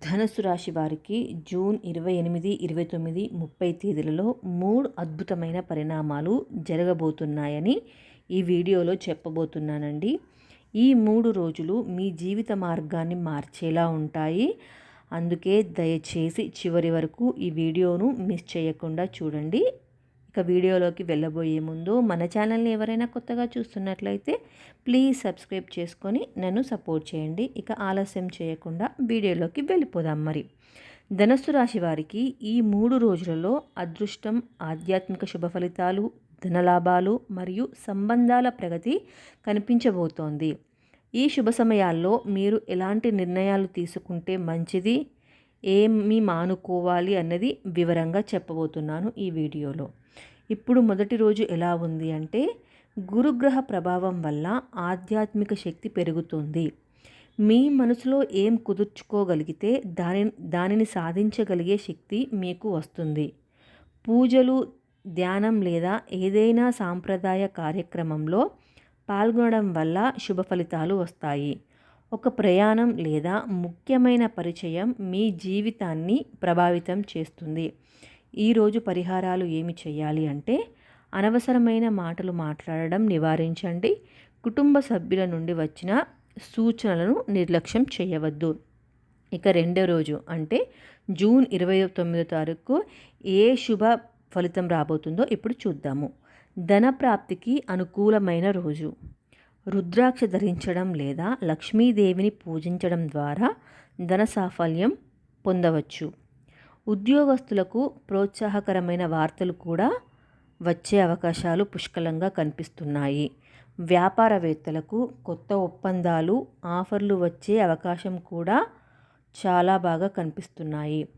ధనుసు రాశి వారికి జూన్ ఇరవై ఎనిమిది ఇరవై తొమ్మిది ముప్పై తేదీలలో మూడు అద్భుతమైన పరిణామాలు జరగబోతున్నాయని ఈ వీడియోలో చెప్పబోతున్నానండి. ఈ మూడు రోజులు మీ జీవిత మార్గాన్ని మార్చేలా ఉంటాయి. అందుకే దయచేసి చివరి వరకు ఈ వీడియోను మిస్ చేయకుండా చూడండి. ఇక వీడియోలోకి వెళ్ళబోయే ముందు మన ఛానల్ని ఎవరైనా కొత్తగా చూస్తున్నట్లయితే ప్లీజ్ సబ్స్క్రైబ్ చేసుకొని నన్ను సపోర్ట్ చేయండి. ఇక ఆలస్యం చేయకుండా వీడియోలోకి వెళ్ళిపోదాం మరి. ధనస్సు రాశి వారికి ఈ మూడు రోజులలో అదృష్టం ఆధ్యాత్మిక శుభ ఫలితాలు ధనలాభాలు మరియు సంబంధాల ప్రగతి కనిపించబోతోంది. ఈ శుభ సమయాల్లో మీరు ఎలాంటి నిర్ణయాలు తీసుకుంటే మంచిది? ఏమి మానుకోవాలి అన్నది వివరంగా చెప్పబోతున్నాను ఈ వీడియోలో. ఇప్పుడు మొదటి రోజు ఎలా ఉంది అంటే గురుగ్రహ ప్రభావం వల్ల ఆధ్యాత్మిక శక్తి పెరుగుతుంది. మీ మనసులో ఏం కుదుర్చుకోగలిగితే దాని దానిని సాధించగలిగే శక్తి మీకు వస్తుంది. పూజలు ధ్యానం లేదా ఏదైనా సాంప్రదాయ కార్యక్రమంలో పాల్గొనడం వల్ల శుభ ఫలితాలు వస్తాయి. ఒక ప్రయాణం లేదా ముఖ్యమైన పరిచయం మీ జీవితాన్ని ప్రభావితం చేస్తుంది. ఈరోజు పరిహారాలు ఏమి చేయాలి అంటే అనవసరమైన మాటలు మాట్లాడడం నివారించండి. కుటుంబ సభ్యుల నుండి వచ్చిన సూచనలను నిర్లక్ష్యం చేయవద్దు. ఇక రెండో రోజు అంటే జూన్ ఇరవై తొమ్మిదో తారీఖు ఏ శుభ ఫలితం రాబోతుందో ఇప్పుడు చూద్దాము. ధన ప్రాప్తికి అనుకూలమైన రోజు. రుద్రాక్ష ధరించడం లేదా లక్ష్మీదేవిని పూజించడం ద్వారా ధన సాఫల్యం పొందవచ్చు. ఉద్యోగస్తులకు ప్రోత్సాహకరమైన వార్తలు కూడా వచ్చే అవకాశాలు పుష్కలంగా కనిపిస్తున్నాయి. వ్యాపారవేత్తలకు కొత్త ఒప్పందాలు ఆఫర్లు వచ్చే అవకాశం కూడా చాలా బాగా కనిపిస్తున్నాయి.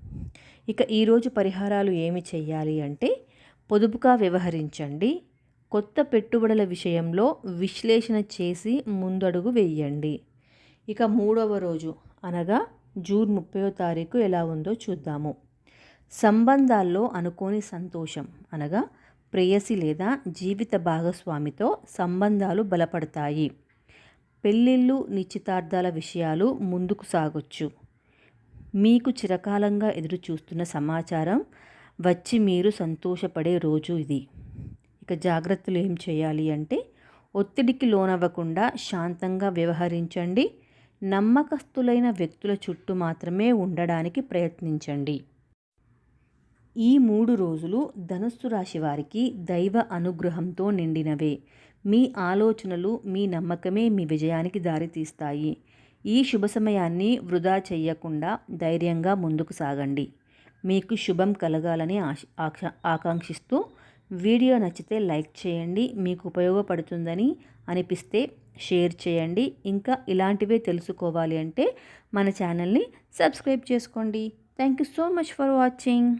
ఇక ఈరోజు పరిహారాలు ఏమి చేయాలి అంటే పొదుపుగా వ్యవహరించండి కొత్త పెట్టుబడుల విషయంలో విశ్లేషణ చేసి ముందడుగు వేయండి. ఇక మూడవ రోజు అనగా జూన్ ముప్పయో తారీఖు ఎలా ఉందో చూద్దాము. సంబంధాల్లో అనుకోని సంతోషం అనగా ప్రేయసి లేదా జీవిత భాగస్వామితో సంబంధాలు బలపడతాయి. పెళ్ళిళ్ళు నిశ్చితార్థాల విషయాలు ముందుకు సాగొచ్చు. మీకు చిరకాలంగా ఎదురు చూస్తున్న సమాచారం వచ్చి మీరు సంతోషపడే రోజు ఇది. ఇక జాగ్రత్తలు ఏం చేయాలి అంటే ఒత్తిడికి లోనవ్వకుండా శాంతంగా వ్యవహరించండి. నమ్మకస్తులైన వ్యక్తుల చుట్టూ మాత్రమే ఉండడానికి ప్రయత్నించండి. ఈ మూడు రోజులు ధనుస్సు రాశి వారికి దైవ అనుగ్రహంతో నిండినవే. మీ ఆలోచనలు మీ నమ్మకమే మీ విజయానికి దారితీస్తాయి. ఈ శుభ సమయాన్ని వృధా చెయ్యకుండా ధైర్యంగా ముందుకు సాగండి. మీకు శుభం కలగాలని ఆశ ఆకాంక్షిస్తూ వీడియో నచ్చితే లైక్ చేయండి మీకు ఉపయోగపడుతుందని అనిపిస్తే షేర్ చేయండి. ఇంకా ఇలాంటివే తెలుసుకోవాలి అంటే మన ఛానల్ని సబ్స్క్రైబ్ చేసుకోండి. Thank you so much for watching.